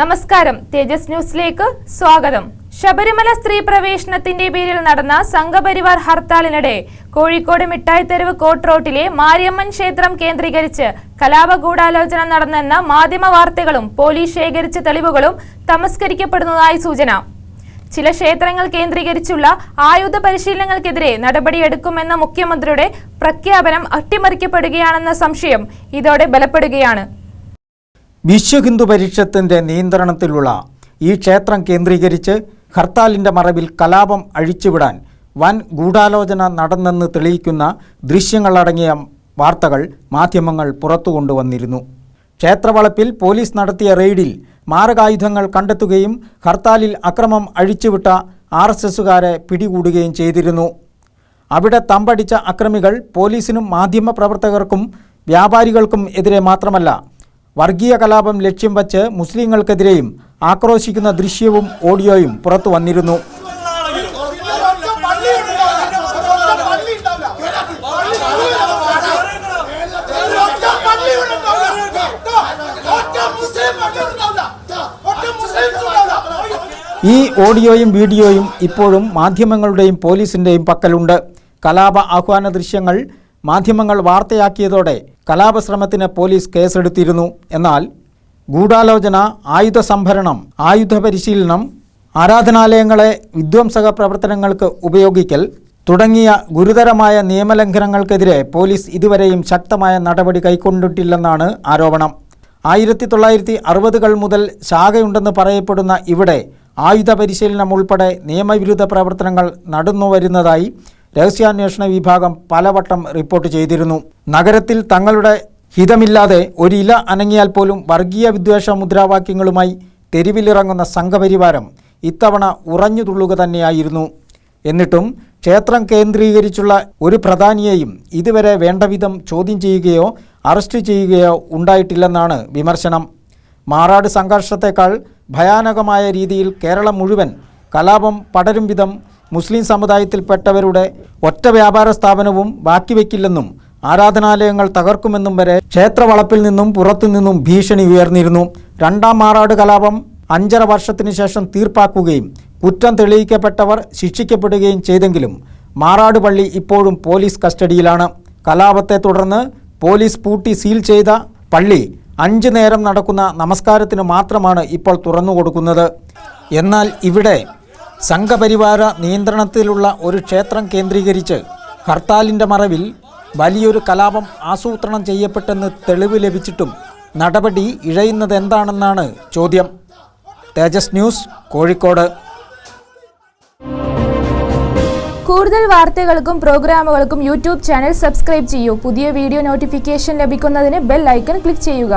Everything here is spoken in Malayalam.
നമസ്കാരം. തേജസ് ന്യൂസിലേക്ക് സ്വാഗതം. ശബരിമല സ്ത്രീ പ്രവേശനത്തിന്റെ പേരിൽ നടന്ന സംഘപരിവാർ ഹർത്താലിനിടെ കോഴിക്കോട് മിഠായിത്തെരുവ് കോട്ട് റോട്ടിലെ മാരിയമ്മൻ ക്ഷേത്രം കേന്ദ്രീകരിച്ച് കലാപഗൂഢാലോചന നടന്നെന്ന മാധ്യമ വാർത്തകളും പോലീസ് ശേഖരിച്ച തെളിവുകളും തമസ്കരിക്കപ്പെടുന്നതായി സൂചന. ചില ക്ഷേത്രങ്ങൾ കേന്ദ്രീകരിച്ചുള്ള ആയുധ പരിശീലനങ്ങൾക്കെതിരെ നടപടിയെടുക്കുമെന്ന മുഖ്യമന്ത്രിയുടെ പ്രഖ്യാപനം അട്ടിമറിക്കപ്പെടുകയാണെന്ന സംശയം ഇതോടെ ബലപ്പെടുകയാണ്. വിശ്വ ഹിന്ദു പരിഷത്തിന്റെ നിയന്ത്രണത്തിലുള്ള ഈ ക്ഷേത്രം കേന്ദ്രീകരിച്ച് ഹർത്താലിന്റെ മറവിൽ കലാപം അഴിച്ചുവിടാൻ വൻ ഗൂഢാലോചന നടന്നെന്ന് തെളിയിക്കുന്ന ദൃശ്യങ്ങളടങ്ങിയ വാർത്തകൾ മാധ്യമങ്ങൾ പുറത്തു കൊണ്ടുവന്നിരുന്നു ക്ഷേത്രവളപ്പിൽ പോലീസ് നടത്തിയ റെയ്ഡിൽ മാരകായുധങ്ങൾ കണ്ടെത്തുകയും ഹർത്താലിൽ അക്രമം അഴിച്ചുവിട്ട ആർ എസ് എസുകാരെ പിടികൂടുകയും ചെയ്തിരുന്നു. അവിടെ തമ്പടിച്ച അക്രമികൾ പോലീസിനും മാധ്യമപ്രവർത്തകർക്കും വ്യാപാരികൾക്കും എതിരെ മാത്രമല്ല വർഗീയ കലാപം ലക്ഷ്യം വച്ച് മുസ്ലിങ്ങൾക്കെതിരെയും ആക്രോശിക്കുന്ന ദൃശ്യവും ഓഡിയോയും പുറത്തു വന്നിരുന്നു. ഈ ഓഡിയോയും വീഡിയോയും ഇപ്പോഴും മാധ്യമങ്ങളുടെയും പോലീസിന്റെയും പക്കലുണ്ട്. കലാപ ആഹ്വാന ദൃശ്യങ്ങൾ മാധ്യമങ്ങൾ വാർത്തയാക്കിയതോടെ കലാപശ്രമത്തിന് പോലീസ് കേസെടുത്തിരുന്നു. എന്നാൽ ഗൂഢാലോചന ആയുധ സംഭരണം ആയുധ പരിശീലനം ആരാധനാലയങ്ങളെ വിധ്വംസക പ്രവർത്തനങ്ങൾക്ക് ഉപയോഗിക്കൽ തുടങ്ങിയ ഗുരുതരമായ നിയമലംഘനങ്ങൾക്കെതിരെ പോലീസ് ഇതുവരെയും ശക്തമായ നടപടി കൈക്കൊണ്ടിട്ടില്ലെന്നാണ് ആരോപണം. ആയിരത്തി തൊള്ളായിരത്തി അറുപതുകൾ മുതൽ ശാഖയുണ്ടെന്ന് പറയപ്പെടുന്ന ഇവിടെ ആയുധ പരിശീലനം ഉൾപ്പെടെ നിയമവിരുദ്ധ പ്രവർത്തനങ്ങൾ നടന്നുവരുന്നതായി രഹസ്യാന്വേഷണ വിഭാഗം പലവട്ടം റിപ്പോർട്ട് ചെയ്തിരുന്നു. നഗരത്തിൽ തങ്ങളുടെ ഹിതമില്ലാതെ ഒരു ഇല അനങ്ങിയാൽ പോലും വർഗീയ വിദ്വേഷ മുദ്രാവാക്യങ്ങളുമായി തെരുവിലിറങ്ങുന്ന സംഘപരിവാരം ഇത്തവണ ഉറഞ്ഞു തുള്ളുക തന്നെയായിരുന്നു. എന്നിട്ടും ക്ഷേത്രം കേന്ദ്രീകരിച്ചുള്ള ഒരു പ്രധാനിയെയും ഇതുവരെ വേണ്ടവിധം ചോദ്യം ചെയ്യുകയോ അറസ്റ്റ് ചെയ്യുകയോ ഉണ്ടായിട്ടില്ലെന്നാണ് വിമർശനം. മാറാട് സംഘർഷത്തേക്കാൾ ഭയാനകമായ രീതിയിൽ കേരളം മുഴുവൻ കലാപം പടരും വിധം മുസ്ലിം സമുദായത്തിൽപ്പെട്ടവരുടെ ഒറ്റ വ്യാപാര സ്ഥാപനവും ബാക്കി വയ്ക്കില്ലെന്നും ആരാധനാലയങ്ങൾ തകർക്കുമെന്നും വരെ ക്ഷേത്രവളപ്പിൽ നിന്നും പുറത്തു നിന്നും ഭീഷണി ഉയർന്നിരുന്നു. രണ്ടാം മാറാട് കലാപം അഞ്ചര വർഷത്തിന് ശേഷം തീർപ്പാക്കുകയും കുറ്റം തെളിയിക്കപ്പെട്ടവർ ശിക്ഷിക്കപ്പെടുകയും ചെയ്തെങ്കിലും മാറാട് പള്ളി ഇപ്പോഴും പോലീസ് കസ്റ്റഡിയിലാണ്. കലാപത്തെ തുടർന്ന് പോലീസ് പൂട്ടി സീൽ ചെയ്ത പള്ളി അഞ്ചു നേരം നടക്കുന്ന നമസ്കാരത്തിന് മാത്രമാണ് ഇപ്പോൾ തുറന്നു കൊടുക്കുന്നത് എന്നാൽ ഇവിടെ സംഘപരിവാര നിയന്ത്രണത്തിലുള്ള ഒരു ക്ഷേത്രം കേന്ദ്രീകരിച്ച് ഹർത്താലിന്റെ മറവിൽ വലിയൊരു കലാപം ആസൂത്രണം ചെയ്യപ്പെട്ടെന്ന് തെളിവ് ലഭിച്ചിട്ടും നടപടി ഇഴയുന്നത് എന്താണെന്നാണ് ചോദ്യം. തേജസ് ന്യൂസ് കോഴിക്കോട്. കൂടുതൽ വാർത്തകൾക്കും പ്രോഗ്രാമുകൾക്കും യൂട്യൂബ് ചാനൽ സബ്സ്ക്രൈബ് ചെയ്യൂ. പുതിയ വീഡിയോ നോട്ടിഫിക്കേഷൻ ലഭിക്കുന്നതിന് ബെൽ ഐക്കൺ ക്ലിക്ക് ചെയ്യുക.